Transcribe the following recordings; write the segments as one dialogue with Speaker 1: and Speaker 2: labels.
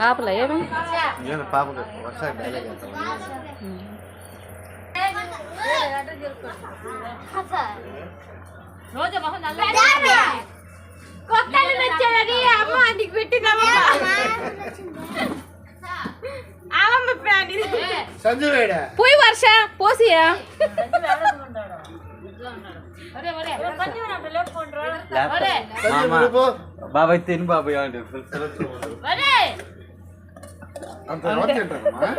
Speaker 1: ఆపలే ఏమి?
Speaker 2: నేను పాపకు ఒకసారి డైలాగ్
Speaker 1: రోజు మొహం నల్ల
Speaker 3: కొత్తలు నచ్చాడని అమ్మ నీకు పెట్టిందమ్మ అమ్మమ్మ ప్రాణి
Speaker 2: సంజు వేడా
Speaker 1: పోయి వర్ష పోసియా
Speaker 2: సంజు పిలుపు
Speaker 4: బాబాయ్ తిని బాబాయ్ అంటే
Speaker 2: అంత ఎవరు తింటారమ్మా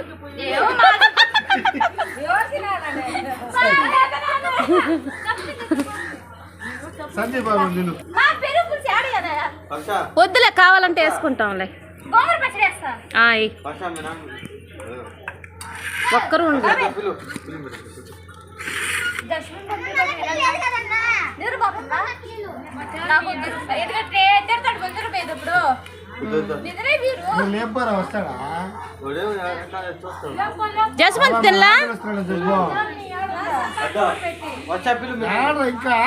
Speaker 2: సంజయ్ బాబు నిన్ను.
Speaker 1: వద్దులే కావాలంటే వేసుకుంటాంలే. ఒక్కరు
Speaker 2: చెప్పు
Speaker 4: వచ్చా
Speaker 2: ఇంకా?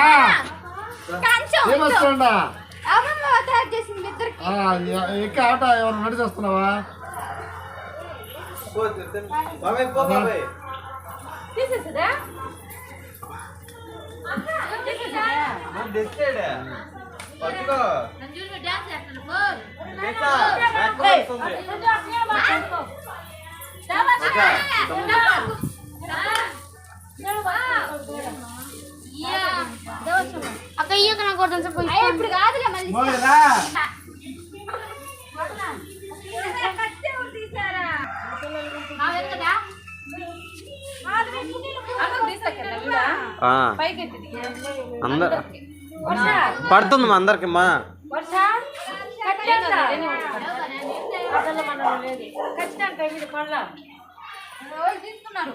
Speaker 3: ఇద్దరికి
Speaker 2: ఇంకా ఆట ఎవరు నడిచి వస్తున్నావా
Speaker 4: బాబాయ్ పో బాబాయ్
Speaker 3: తీసేస్తుందా
Speaker 4: డిస్టెడ్ పట్టుకో
Speaker 3: ఇయ్యక నాకు కొంచెం ఇప్పుడు కాదులే మళ్ళీ.
Speaker 2: మోయరా.
Speaker 4: అందరు పడుతుంది మా అందరికి మా.
Speaker 3: తీసుకున్నారు.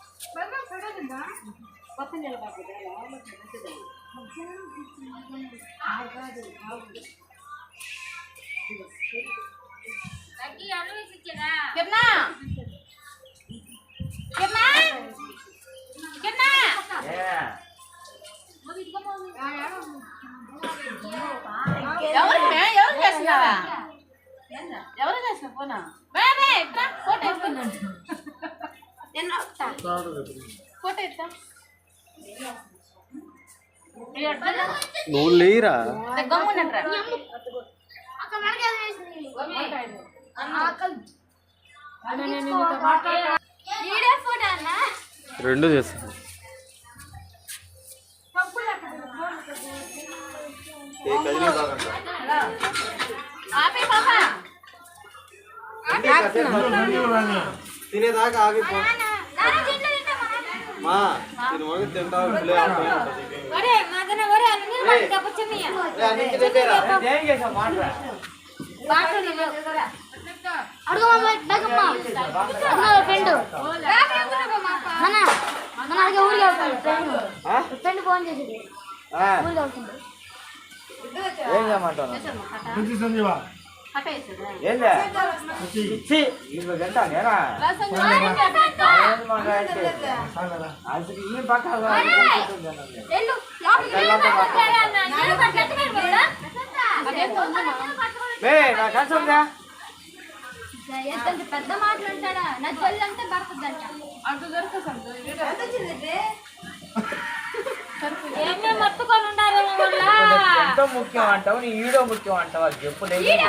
Speaker 1: కిరణా కిరణా కిరణా ఎవరు మే? ఎవరు చేస్తున్నావా ఎవరు చేసిన ఫోనా మేమే ఇట్లా ఫోటో ఎత్తుకున్నాను ఫోటో ఎత్తా
Speaker 4: నువ్వు లేరా? రెండు చేస్తాను.
Speaker 2: రాని.
Speaker 4: తినేదాకా ఆగిపో. మా నేను మొదలు తింటావు ఉంటుంది.
Speaker 3: ఒరే మదన ఒరే అన్ని మనకి కప్పచ్చమియా
Speaker 4: ఏ, అన్నింటి దగ్గర.
Speaker 3: అడుగు మామ బేగమ్మ అడుగు ఫ్రెండ్. మన మన అడిగే ఊరికి వెళ్తాడు. ఫ్రెండ్.
Speaker 4: ఆ?
Speaker 3: ఫ్రెండ్ ఫోన్ చేసేది
Speaker 4: ఆ,
Speaker 3: ఊరికి వెళ్తుంది
Speaker 4: ఏం చేయమంటావు?
Speaker 2: సంజీవా.
Speaker 5: అసలు ఈ పక్క ఏ? నా కలిసి ఉందా?
Speaker 6: పెద్ద మాట్లాడతాడా నా చెల్లి అంటే పడుతుందంట
Speaker 3: అటు దొరకదు
Speaker 5: ఎంతో ముఖ్యం అంటావు? నీ ఈడో ముఖ్యం అంటావు అది చెప్పు నేను ఇంక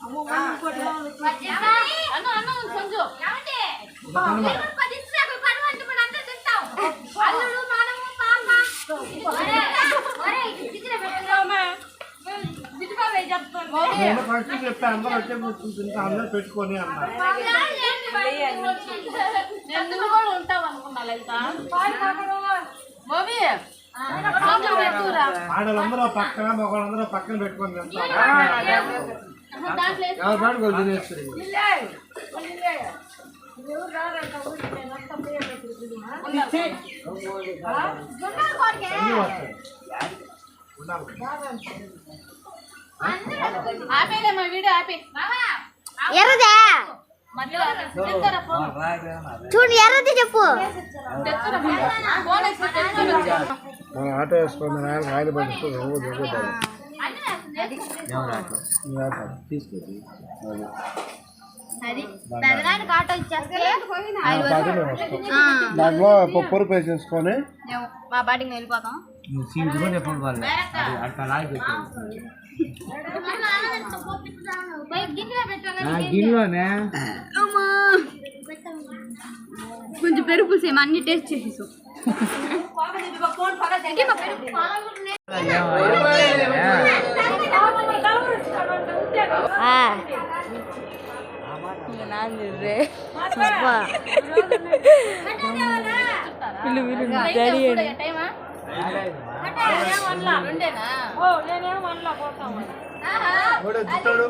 Speaker 6: అమ్మా.
Speaker 3: కొంచెం.
Speaker 2: నేను ఫస్ట్ చెప్పి అందరూ వచ్చే కూర్చుంటే అందరూ పెట్టుకొని అన్నారు
Speaker 3: నేను నువ్వు కూడా ఉంటావు అనుకున్నా
Speaker 2: పక్కన మగవాళ్ళందరూ పక్కన పెట్టుకొని తింటారు ఎవరి పాటు వాళ్ళు తినేస్తారు
Speaker 6: గుండెలు కొరికే.
Speaker 2: అన్నీ వస్తాయి ఉండాలి.
Speaker 3: ఆపేలే మా వీడియో ఆపే.
Speaker 6: బావా,
Speaker 7: ఎర్రదా. చూడు ఎర్రది చెప్పు.
Speaker 2: మనం ఆటో వేసుకొని ఆయన ఆయిల్ పడిస్తూ రోజు
Speaker 6: అది పెదనానికి ఆటో ఇచ్చేస్తే
Speaker 2: దాంట్లో పప్పు వేసేసుకొని
Speaker 6: మా బాటికి వెళ్ళిపోతాం. గిన్నెలో పెట్టాలి కొంచెం పెరుగు పులుసు అన్ని టేస్ట్ చేసేసాం
Speaker 7: ఆ. అబ్బా.
Speaker 3: టైమా రెండేనా
Speaker 2: మూడే చుట్టాడు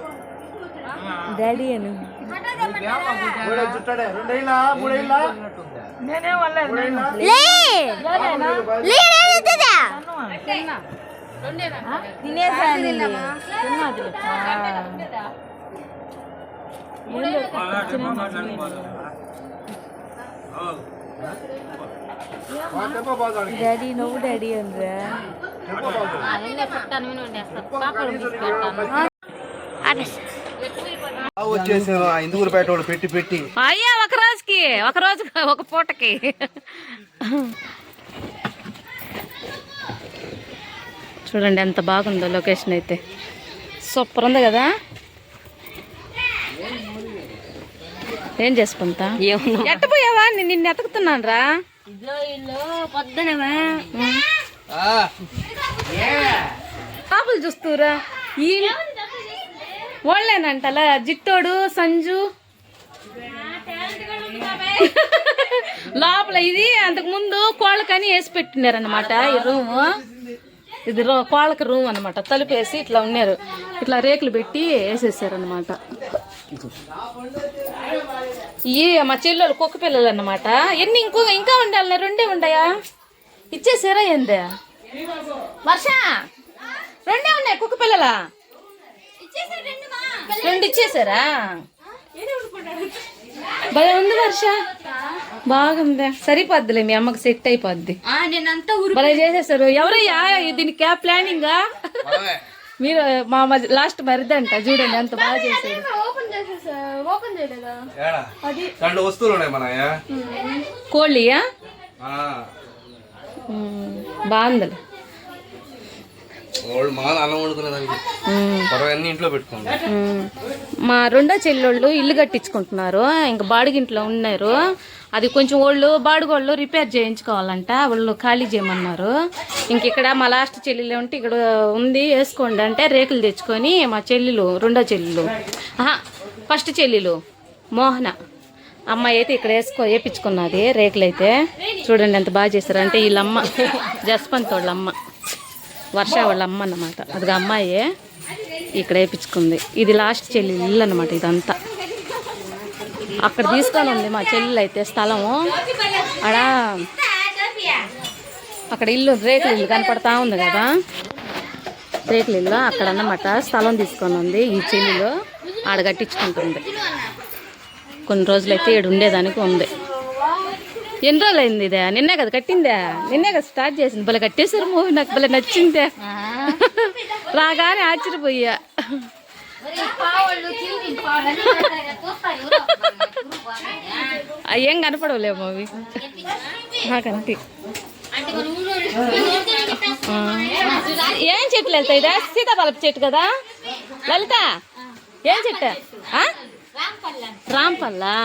Speaker 2: మూడే చుట్టాడే
Speaker 7: డాడీ నువ్వు డాడీ అనరా.
Speaker 2: చెప్ప బాగుంది
Speaker 4: వచ్చేసాను ఇందుకు పేట వాళ్ళు పెట్టి పెట్టి.
Speaker 1: అయ్యా ఒక రోజుకి ఒక రోజు ఒక పూటకి. చూడండి ఎంత బాగుందో లొకేషన్ అయితే. సూపర్ ఉంది కదా? ఏం చేసుకుంటా? ఎట్ట పోయావా నేను నిన్ను ఎతుకుతున్నాను రా. పాపలు చూస్తూరా ఈ వాళ్ళేనంటలా జిట్టోడు సంజు. లోపల ఇది అంతకు ముందు కోళ్ళకని వేసి పెట్టినారనమాట ఈ రూమ్. ఇది రో కోళ్ళకి రూమ్ అనమాట తలుపు వేసి ఇట్లా ఉన్నారు. ఇట్లా రేకులు పెట్టి వేసేసారనమాట ఈ మా చెల్లెలు కుక్క పిల్లలు అన్నమాట. ఎన్ని ఇంకో ఇంకా ఉండాలి రెండే ఉండయా? ఇచ్చేసారా ఏందే? వర్ష రెండే ఉన్నాయి కుక్క పిల్లలా? రెండు ఇచ్చేసారా? భయం ఉంది వర్ష. బాగుంది సరిపోద్దిలే మీ అమ్మకి సెట్ అయిపోద్ది. భలే చేసేసారు. ఎవరయ్యా దీని క్యాబ్ ప్లానింగ్? మీరు మా లాస్ట్ మరిదంట చూడండి ఎంత బాగా
Speaker 6: ఓపెన్
Speaker 4: వస్తువులు ఉన్నాయి మన
Speaker 1: కోళ్ళియా? బాగుందిలే
Speaker 4: వాళ్ళు మా అన్నం వండుకునేదానికి
Speaker 1: ఉమ్.
Speaker 4: పొరవ అన్ని ఇంట్లో పెట్టుకుంది
Speaker 1: ఉమ్. మా రెండో చెల్లెళ్ళు ఇల్లు కట్టించుకుంటున్నారు. ఇంకా బాడిగింట్లో ఉన్నారు. అది కొంచెం వాళ్ళు బాడుగోళ్ళు రిపేర్ చేయించుకోవాలంట. వాళ్ళు ఖాళీ చేయమన్నారు. ఇంక ఇక్కడ మా లాస్ట్ చెల్లెలు ఉంటే ఇక్కడ ఉంది వేసుకోండి అంటే రేకులు తెచ్చుకొని మా చెల్లెలు రెండో చెల్లెలు. ఆహా ఫస్ట్ చెల్లెలు మోహన. అమ్మాయి అయితే ఇక్కడ వేసుకో వేపించుకున్నది రేకులు అయితే చూడండి ఎంత బాగా చేశారు అంటే వీళ్ళమ్మ జస్పంత్ వాళ్ళ అమ్మ వర్ష వాళ్ళ అమ్మ అన్నమాట. అది అమ్మాయే ఇక్కడ వేయించుకుంది. ఇది లాస్ట్ చెల్లి ఇల్లు అనమాట ఇదంతా. అక్కడ తీసుకొని ఉంది మా చెల్లెలు అయితే స్థలము. ఆడ అక్కడ ఇల్లు రేకులు ఇల్లు కనపడతా ఉంది కదా. రేకులు ఇల్లు అక్కడ అన్నమాట. స్థలం తీసుకొని ఉంది ఈ చెల్లిలో ఆడ కట్టించుకుంటుంది. కొన్ని రోజులైతే ఏడు ఉండేదానికి ఉంది. ఎన్ని రోజులు అయింది ఇదే? నిన్నే కదా కట్టిందే? నిన్నే కదా స్టార్ట్ చేసింది. భలే కట్టేశారు మూవీ నాకు భలే నచ్చిందే. రాగానే ఆశ్చర్యపోయా. ఏం కనపడవులే మూవీ. నాకు
Speaker 6: అంటే
Speaker 1: ఏం చెట్లు వెళ్తాయి ఇదా? సీతాఫలపు చెట్టు కదా? లలిత ఏం చెట్టు? రాంపల్లా?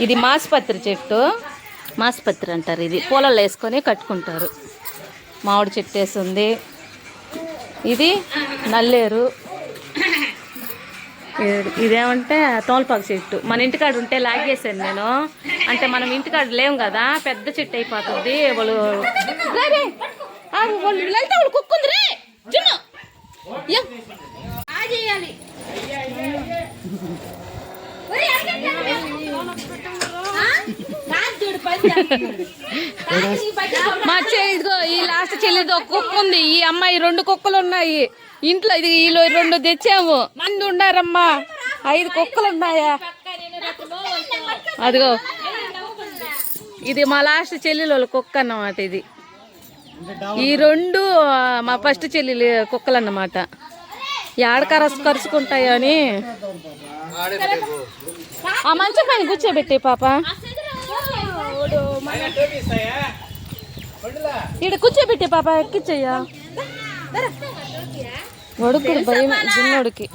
Speaker 1: ఇది మాస్పత్రి చెట్టు. మాస్పత్రి అంటారు ఇది. పూలలో వేసుకొని కట్టుకుంటారు. మామిడి చెట్టు వేసి ఉంది ఇది నల్లేరు. ఇది- ఇదేమంటే తోలపాకు చెట్టు. మన ఇంటికాడ ఉంటే లాగేసాను నేను. అంటే మనం ఇంటికాడ లేం కదా పెద్ద చెట్టు అయిపోతుంది. వాళ్ళు వాళ్ళు కుక్కుంది రే? మా చెల్లి ఇదిగో ఈ లాస్ట్ చెల్లిది ఒక కుక్క ఉంది. ఈ అమ్మాయి రెండు కుక్కలు ఉన్నాయి. ఇంట్లో ఇది ఈలో రెండు తెచ్చాము. మంది ఉన్నారమ్మా. ఐదు కుక్కలు ఉన్నాయా? అదిగో. ఇది మా లాస్ట్ చెల్లెలు కుక్క అన్నమాట ఇది. ఈ రెండు మా ఫస్ట్ చెల్లెలు కుక్కలు అన్నమాట. ఏడ కరసు కరుచుకుంటాయో అని? ఆ మంచం పైన కూర్చోబెట్టే పాప. ఇక్కడ కూర్చోబెట్టే పాప ఎక్కిచ్చయ్యా. వడుకుడు భయం చిన్నోడికి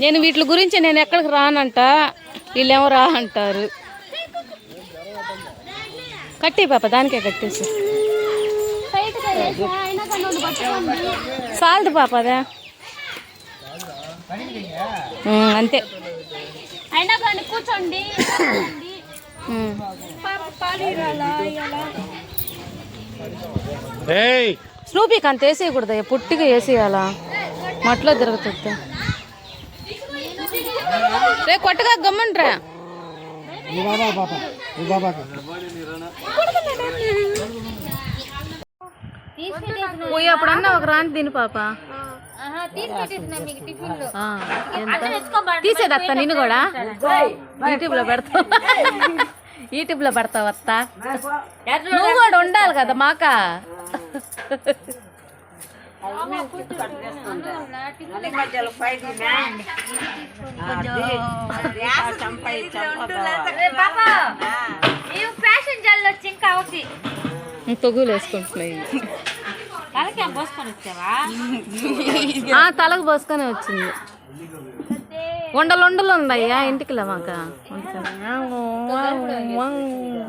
Speaker 1: నేను వీటి గురించి నేను ఎక్కడికి రానంట వీళ్ళేమో రా అంటారు. కట్టి పాప దానికే కట్టేసి. సాల్ట్ పాప అదే. అంతే.
Speaker 6: అయినా కానీ కూర్చోండి
Speaker 1: స్నూపీకి అంత వేసేయకూడదు పుట్టిగా వేసేయాలా? మట్లో తిరుగుతుంది రే కొట్టగా గమ్మంట్రా పోయి అప్పుడు అన్న ఒక రాని తిని పాప. ఎంత? తీసేదత్తా నిన్ను కూడా? యూట్యూబ్ లో పెడతావు? యూట్యూబ్లో పెడతావు అత్త? నువ్వు కూడా ఉండాలి కదా మాక?
Speaker 6: పాపా. మేము ఫ్యాషన్ జల్ వచ్చి ఇంకా అవుతి
Speaker 1: తొగులు వేసుకుంటున్నాయి
Speaker 6: తలకి పోసుకొని
Speaker 1: వచ్చింది. ఉండలు ఉండలు ఉన్నాయా ఇంటికి మాక.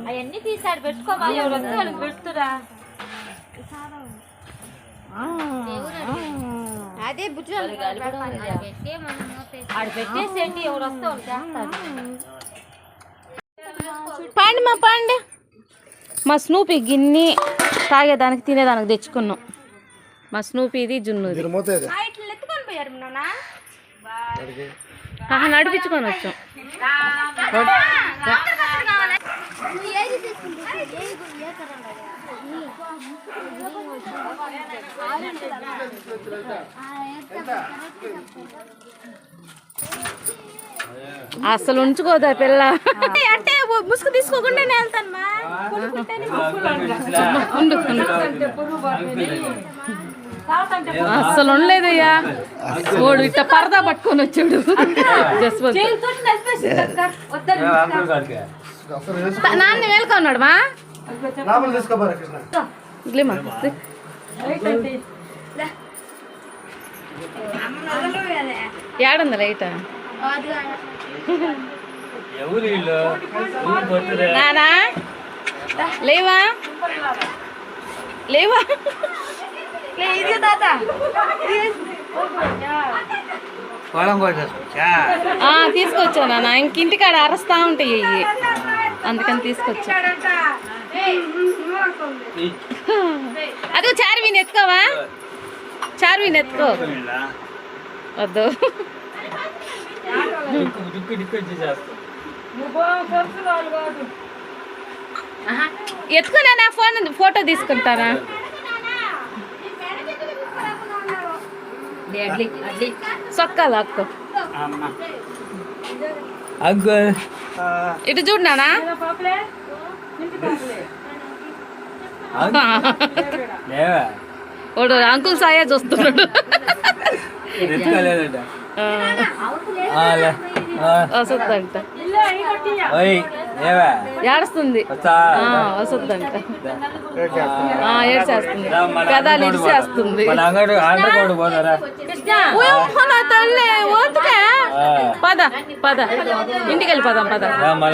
Speaker 6: అవన్నీ తీసాడు పెడుతురా అదే బుజ్జి పెట్టేసేయండి ఎవరు వస్తే
Speaker 1: పండి మా పండి. మా స్నూపీ గిన్ని తాగేదానికి తినేదానికి తెచ్చుకున్నాం. మా స్నూపీది జున్నుది
Speaker 2: మీరు మోతేది
Speaker 6: ఇట్లా ఎత్తుకొని పోయారు నాన్న
Speaker 1: ఆహా నడిపించుకొని వచ్చాం అసలు ఉంచుకోదా పిల్ల
Speaker 6: అంటే ముసుగు తీసుకోకుండానే వెళ్తాను.
Speaker 1: అసలు ఉండలేదయ్యా. ఓడు ఇట్ట పరదా పట్టుకొని వచ్చాడు. జస్వంత్ నాన్న మేలుకున్నాడు మా. ఏడుంది లైట్? నానా? లేవా? లేవా? తీసుకొచ్చా? నాన్న. ఇంక ఇంటికాడ అరస్తా ఉంటాయి ఇవి అందుకని తీసుకొచ్చా. అదే చార్విని ఎత్తుకోవా? చార్విని ఎత్తుకో. వద్దు. ఎత్తుకున్నా నా ఫోన్ ఫోటో తీసుకుంటారా సొక్కాలు అక్కు
Speaker 5: అంకుల్
Speaker 1: ఇటు చూడు నానా.
Speaker 5: లేవా?
Speaker 1: వాడు అంకుల్ సాయే చూస్తున్నాడు. ఏడుస్తుంది ఏడ్చేస్తుంది పెదాలు ఇడిచేస్తుంది తల్లి ఓతుకే పద పద ఇంటికి వెళ్ళి పదాం పద
Speaker 5: రా, మన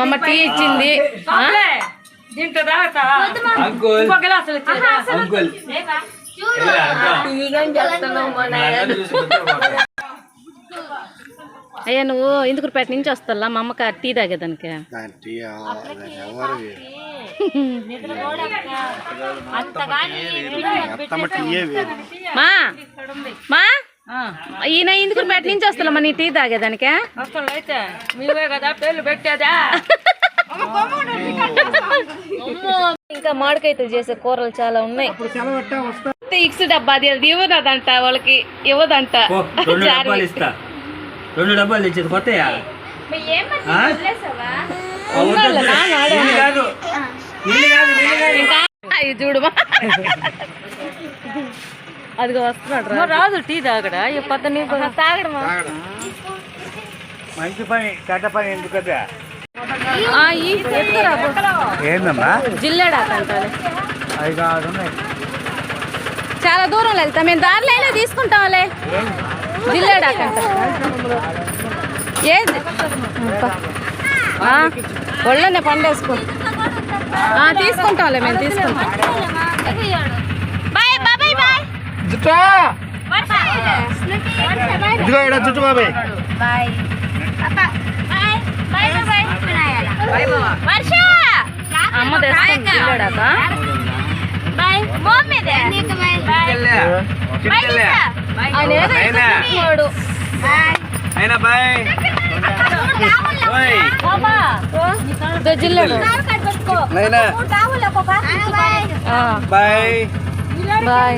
Speaker 1: అమ్మ టీ ఇచ్చింది. ఆ?
Speaker 5: అంకుల్. అంకుల్.
Speaker 1: అయ్యా నువ్వు ఇందుకుపేట నుంచి వస్తా మా అమ్మకి టీ తాగేదానికి. మా మా? ఈయన ఇందుకుపేట నుంచి వస్తా నీ టీ తాగేదానికే?
Speaker 3: అయితే మీవే కదా పేర్లు పెట్టేదా?
Speaker 1: ఇంకా మామిడికాయతో చేసే కూరలు చాలా ఉన్నాయి. ఇక్స్ డబ్బా అది అది ఇవ్వదంట వాళ్ళకి. ఇవ్వదంట.
Speaker 5: రెండు డబ్బాలు ఇస్తా. రెండు డబ్బాలు ఇచ్చేది
Speaker 1: అవి చూడమా అదిగో వస్తున్నాడు రా.
Speaker 3: రాదు టీ తాగడా? ఈ పద్ద నీకు
Speaker 1: తాగడమా?
Speaker 2: మంచి పని చెడ్డ పని ఎందుకు కదా
Speaker 1: ఆ, ఈ ఎత్తుకురా పో.
Speaker 2: ఏందమ్మా?
Speaker 1: జిల్లేడాకంటారు
Speaker 2: ఐదు ఆరు ఉన్నాయి
Speaker 1: చాలా దూరం వెళ్తాం. మేము దారిలో అయినా తీసుకుంటాంలే. జిల్లేడాకంట ఏది? ఆ, ఒళ్ళనే పండేసుకో. ఆ, తీసుకుంటాంలే మేము తీసుకుంటాం.
Speaker 2: జుట్టా. ఇదిగో ఇక్కడ జుట్టు బాబాయ్.
Speaker 1: వర్ష అమ్మ.
Speaker 5: అయినా బాయ్.
Speaker 1: జిల్లేడు
Speaker 5: బాయ్.
Speaker 1: బాయ్.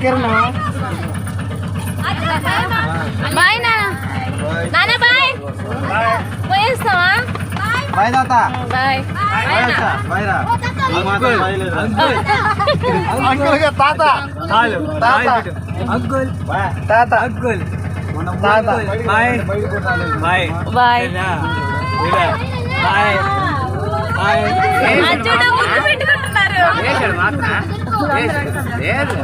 Speaker 2: కిరణ్
Speaker 1: బాయ్ నాన్న. బాయ్. పోయేస్తావా?
Speaker 4: బాయ్ తాత.
Speaker 1: బాయ్.
Speaker 4: బాయ్ రా.
Speaker 5: అంకుల్.
Speaker 2: తాత. తాత.
Speaker 5: అంకుల్.
Speaker 2: తాత.
Speaker 5: అంకుల్.
Speaker 2: తాత.
Speaker 5: Bye. Bye.
Speaker 1: Bye.
Speaker 5: Bye. Bye.
Speaker 1: చూడ ముద్దు పెట్టుకుంటున్నారు.
Speaker 4: వేసాడు మాత్రం లేదు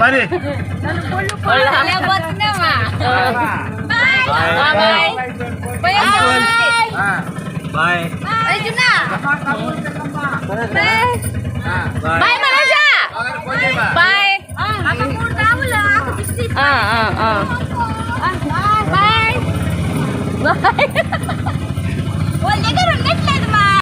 Speaker 2: మరి
Speaker 1: బాయ్
Speaker 5: బాయ్ బాయ్
Speaker 1: బాయ్ మనోజా బాయ్ ఆ, ఆ, ఆ. బాయ్
Speaker 6: వాళ్ళ దగ్గర ఉన్నాయి